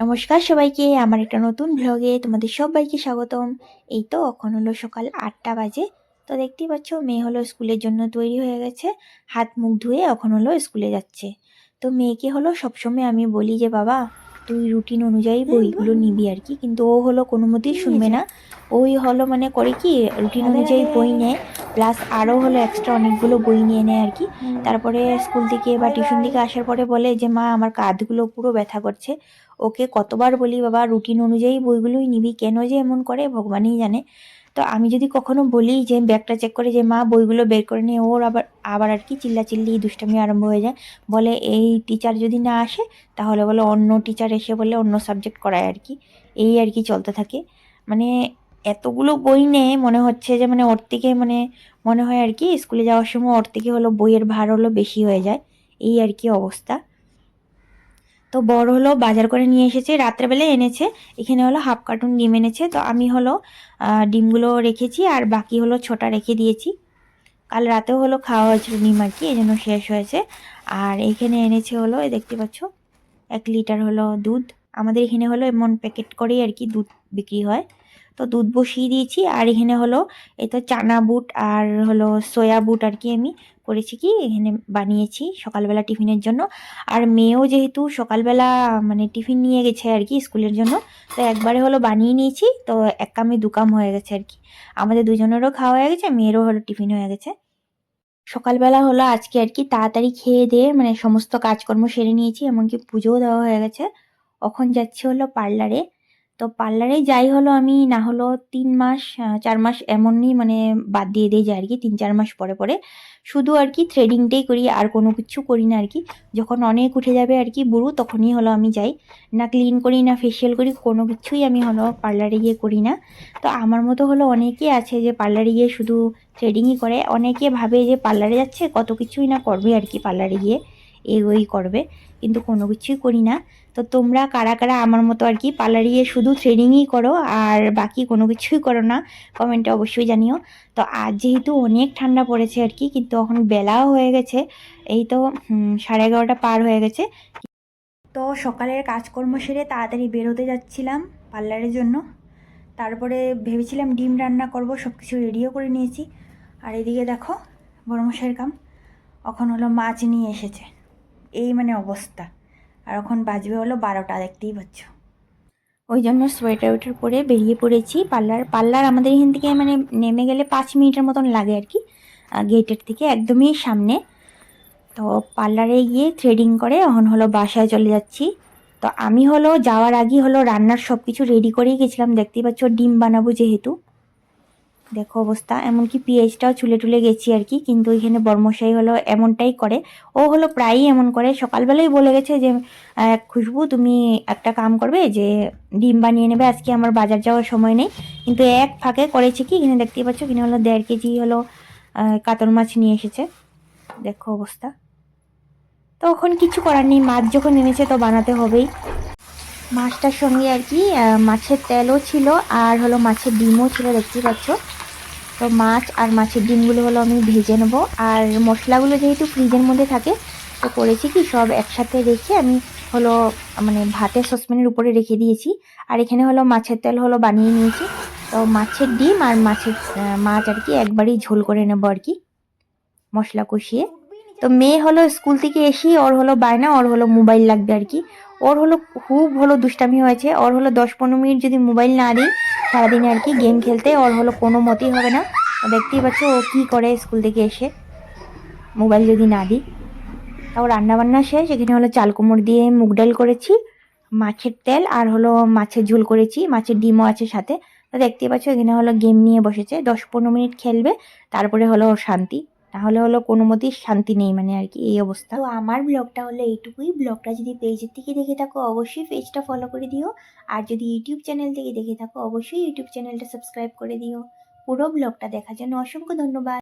নমস্কার সবাইকে, আমার একটা নতুন ব্লগে তোমাদের সবাইকে স্বাগতম। এই তো এখন হলো সকাল আটটা বাজে। তো দেখতেই পাচ্ছ, মেয়ে হলো স্কুলের জন্য তৈরি হয়ে গেছে। হাত মুখ ধুয়ে এখন হলো স্কুলে যাচ্ছে। তো মেয়েকে হলো সবসময় আমি বলি যে, বাবা তুই রুটিন অনুযায়ী বইগুলো নিবি আর কি। কিন্তু ও হলো কোনো মতেই শুনবে না। ওই হলো মানে করে কি রুটিন অনুযায়ী বই নেয় প্লাস আরও হলো এক্সট্রা অনেকগুলো বই নিয়ে নেয় আর কি। তারপরে স্কুল থেকে বা টিউশন থেকে আসার পরে বলে যে মা আমার কাঁধগুলো পুরো ব্যথা করছে। ওকে কতবার বলি বাবা রুটিন অনুযায়ী বইগুলোই নিবি? কেন যে এমন করে ভগবানই জানে। তো আমি যদি কখনো বলি যে ব্যাগটা চেক করে যে, মা, বইগুলো বের করে নিয়ে ওর আবার আবার আর কি চিল্লাচিল্লি দুষ্টামি আরম্ভ হয়ে যায়। বলে, এই টিচার যদি না আসে, তাহলে বলে অন্য টিচার এসে বলে অন্য সাবজেক্ট করায় আর কি। এই আর কি চলতে থাকে। মানে এতগুলো বই নেই মনে হচ্ছে যে মানে ওর থেকে মানে মনে হয় আর কি, স্কুলে যাওয়ার সময় ওর থেকে হলো বইয়ের ভার হলো বেশি হয়ে যায়। এই আর কি অবস্থা। তো বড় হলো, বাজার করে নিয়ে এসেছে রাত্রেবেলায় এনেছে। এখানে হলো হাফ কার্টুন ডিম এনেছে। তো আমি হলো ডিমগুলো রেখেছি আর বাকি হলো ছোটা রেখে দিয়েছি। কাল রাতেও হলো খাওয়া হয়েছিল ডিম আর কি এই জন্য শেষ হয়েছে। আর এখানে এনেছে হলো দেখতে পাচ্ছ, এক লিটার হলো দুধ। আমাদের এখানে হলো এমন প্যাকেট করেই আর কি দুধ বিক্রি হয়। তো দুধ বসিয়ে দিয়েছি, আর এখানে হলো, এই তো চানা বুট আর হলো, সয়া বুট আর কি আমি করেছি কি? এখানে বানিয়েছি সকালবেলা টিফিনের জন্য। আর মেয়েও যেহেতু সকালবেলা মানে টিফিন নিয়ে গেছে আর কি স্কুলের জন্য, তো একবারে হলো বানিয়ে নিয়েছি। তো এক কামে দু কাম হয়ে গেছে আর কি। আমাদের দুজনেরও খাওয়া হয়ে গেছে, মেয়েরও হলো টিফিন হয়ে গেছে। সকালবেলা হলো আজকে আর কি তাড়াতাড়ি খেয়ে দিয়ে মানে সমস্ত কাজকর্ম সেরে নিয়েছি, এমনকি পুজোও দেওয়া হয়ে গেছে। এখন যাচ্ছে হলো পার্লারে। তো পার্লারে যাই হলো আমি, না হলো তিন মাস চার মাস এমনই মানে বাদ দিয়ে দিয়ে যাই আর কি, তিন চার মাস পরে পরে। শুধু আর কি থ্রেডিংটাই করি, আর কোনো কিছু করি না আর কি। যখন অনেক উঠে যাবে আর কি বুড়ো, তখনই হলো আমি যাই। না ক্লিন করি, না ফেসিয়াল করি, কোনো কিছুই আমি হলো পার্লারে গিয়ে করি না। তো আমার মতো হলো অনেকেই আছে যে পার্লারে গিয়ে শুধু থ্রেডিংই করে, অনেকে ভাবে যে পার্লারে যাচ্ছে, কত কিছুই না করবে আর কি পার্লারে গিয়ে। এগোই করবে। কিন্তু কোনো কিছুই করি না। তো তোমরা কারা কারা আমার মতো আর কি পার্লারে গিয়ে শুধু ট্রেনিংই করো আর বাকি কোনো কিছুই করো না কমেন্টে অবশ্যই জানিও। তো আজ যেহেতু অনেক ঠান্ডা পড়েছে আর কি, কিন্তু এখন বেলাও হয়ে গেছে। এই তো সাড়ে এগারোটা পার হয়ে গেছে। তো সকালের কাজকর্ম সেরে তাড়াতাড়ি বেরোতে যাচ্ছিলাম পার্লারের জন্য। তারপরে ভেবেছিলাম ডিম রান্না করব সব কিছু রেডিও করে নিয়েছি। আর এদিকে দেখো বড়মশাইয়ের কাম। এখন হলো মাছ নিয়ে এসেছে। এই মানে অবস্থা। আর এখন বাজবে হলো বারোটা, দেখতেই পাচ্ছ। ওই জন্য সোয়েটার ওয়েটার পরে বেরিয়ে পড়েছি। পার্লার পার্লার আমাদের এখান থেকে মানে নেমে গেলে পাঁচ মিনিটের মতন লাগে আর কি। গেটের থেকে একদমই সামনে। তো পার্লারে গিয়ে থ্রেডিং করে এখন হলো বাসায় চলে যাচ্ছি। তো আমি হলো যাওয়ার আগে হলো রান্নার সব কিছু রেডি করেই গেছিলাম। দেখতেই পাচ্ছ, ডিম বানাবো যেহেতু। দেখো অবস্থা। এমনকি পিএইচটাও চুলে টুলে গেছি আর কি, কিন্তু এখানে বর্মশাই হলো এমনটাই করে। ও হলো প্রায়ই এমন করে। সকালবেলাই বলে গেছে যে খুশবু, তুমি একটা কাম করবে যে, ডিম বানিয়ে নেবে। আজকে আমার বাজার যাওয়ার সময় নেই। কিন্তু এক ফাঁকে করেছে কি, এখানে দেখতেই পাচ্ছ কিনে হলো দেড় কেজি হলো কাতল মাছ নিয়ে এসেছে। দেখো অবস্থা। তো ওখানে কিছু করার নেই। মাছ যখন এনেছে তো বানাতে হবেই। মাছটার সঙ্গে আর কি মাছের তেলও ছিল আর হলো মাছের ডিমও ছিল, দেখতেই পাচ্ছ। তো মাছ আর মাছের ডিমগুলো হলো আমি ভেজে নেব। আর মশলাগুলো যেহেতু ফ্রিজের মধ্যে থাকে, তো করেছি কি, সব একসাথে রেখে আমি হলো মানে ভাতের সসপ্যানের উপরে রেখে দিয়েছি। আর এখানে হলো মাছের তেল হলো বানিয়ে নিয়েছি। তো মাছের ডিম আর মাছের মাছ আর কি একবারই ঝোল করে নেব আর কি, মশলা কষিয়ে। তো মেয়ে হলো স্কুল থেকে এসেই ওর হলো বায়না, ওর হলো মোবাইল লাগবে আর কি। ওর হলো খুব হলো দুষ্টামি হয়েছে। ওর হলো দশ পনেরো মিনিট যদি মোবাইল না দিই, সারাদিনে আর কি গেম খেলতে, ওর হলো কোনো মতেই হবে না। দেখতেই পাচ্ছ ও কী করে স্কুল থেকে এসে মোবাইল যদি না দিই। তাও রান্নাবান্না শেষ, এখানে হলো চাল কুমড় দিয়ে মুগ ডাল করেছি, মাছের তেল আর হলো মাছের ঝোল করেছি, মাছের ডিমও আছে সাথে। তো দেখতেই পাচ্ছ এখানে হলো গেম নিয়ে বসেছে, দশ পনেরো মিনিট খেলবে, তারপরে হলো শান্তি। তাহলে হলো কোনো মতেই শান্তি নেই মানে আর কি, এই অবস্থা। তো আমার ব্লগটা হলো এইটুকুই। ব্লগটা যদি পেজের থেকে দেখে থাকো, অবশ্যই পেজটা ফলো করে দিও। আর যদি ইউটিউব চ্যানেল থেকে দেখে থাকো, অবশ্যই ইউটিউব চ্যানেলটা সাবস্ক্রাইব করে দিও। পুরো ব্লগটা দেখার জন্য অসংখ্য ধন্যবাদ।